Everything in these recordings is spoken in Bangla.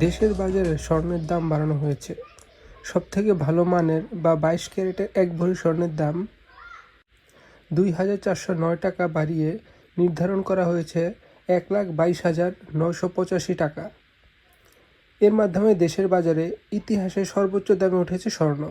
দেশের বাজারে স্বর্ণের দাম বাড়ানো হয়েছে। সব থেকে ভালো মানের বা বাইশ ক্যারেটের এক ভরি স্বর্ণের দাম দুই হাজার চারশো নয় টাকা বাড়িয়ে নির্ধারণ করা হয়েছে এক লাখ বাইশ হাজার নয়শো পঁচাশি টাকা। এর মাধ্যমে দেশের বাজারে ইতিহাসে সর্বোচ্চ দামে উঠেছে স্বর্ণ।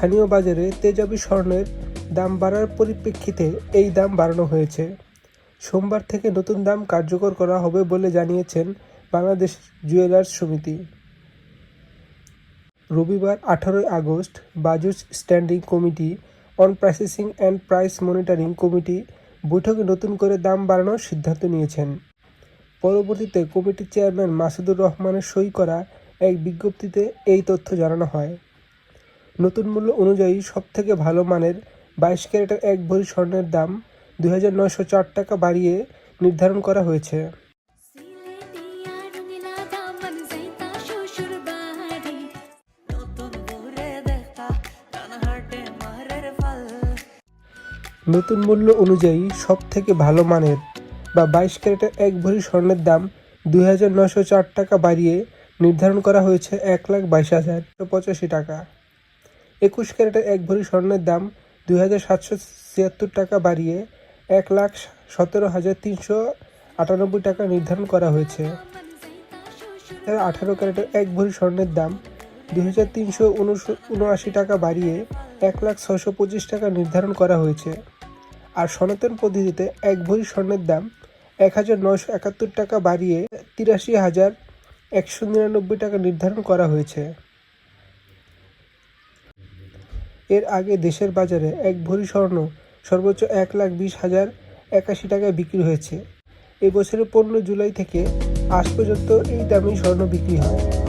স্থানীয় বাজারে তেজাবি স্বর্ণের দাম বাড়ার পরিপ্রেক্ষিতে এই দাম বাড়ানো হয়েছে। সোমবার থেকে নতুন দাম কার্যকর করা হবে বলে জানিয়েছেন বাংলাদেশ জুয়েলার্স সমিতি। রবিবার আঠারোই August Bajus standing committee, on processing and price monitoring committee বৈঠকে নতুন করে দাম বাড়ানোর সিদ্ধান্ত নিয়েছেন। পরবর্তীতে কমিটির চেয়ারম্যান মাসুদুর রহমানের সই করা এক বিজ্ঞপ্তিতে এই তথ্য জানানো হয়। নতুন মূল্য অনুযায়ী সবথেকে ভালো মানের বাইশ ক্যারেটের এক ভরি স্বর্ণের দাম দুই হাজার নয়শো চার টাকা বাড়িয়ে নির্ধারণ করা হয়েছে। নতুন মূল্য অনুযায়ী সবথেকে ভালো মানের বা বাইশ ক্যারেটের এক ভরি স্বর্ণের দাম দুই হাজার নয়শো চার টাকা বাড়িয়ে নির্ধারণ করা হয়েছে এক লাখ বাইশ হাজার পঁচাশি টাকা। একুশ ক্যারেটের এক ভরি স্বর্ণের দাম দুই হাজার সাতশো ছিয়াত্তর টাকা বাড়িয়ে এক লাখ সতেরো হাজার তিনশো আটানব্বই টাকা নির্ধারণ করা হয়েছে। এছাড়া আঠারো ক্যারেটের এক ভরি স্বর্ণের দাম দুই হাজার তিনশো উনআশি টাকা বাড়িয়ে এক লাখ ছশো পঁচিশ টাকা নির্ধারণ করা হয়েছে। আর সনাতন পদ্ধতিতে এক ভরি স্বর্ণের দাম এক হাজার নয়শো একাত্তর টাকা বাড়িয়ে তিরাশি হাজার একশো নিরানব্বই টাকা নির্ধারণ করা হয়েছে। এর আগে দেশের বাজারে এক ভরি স্বর্ণ সর্বোচ্চ এক লাখ বিশ হাজার একাশি টাকায় বিক্রি হয়েছে। এবছরের বছরের পনেরো জুলাই থেকে আজ পর্যন্ত এই দামেই স্বর্ণ বিক্রি হয়।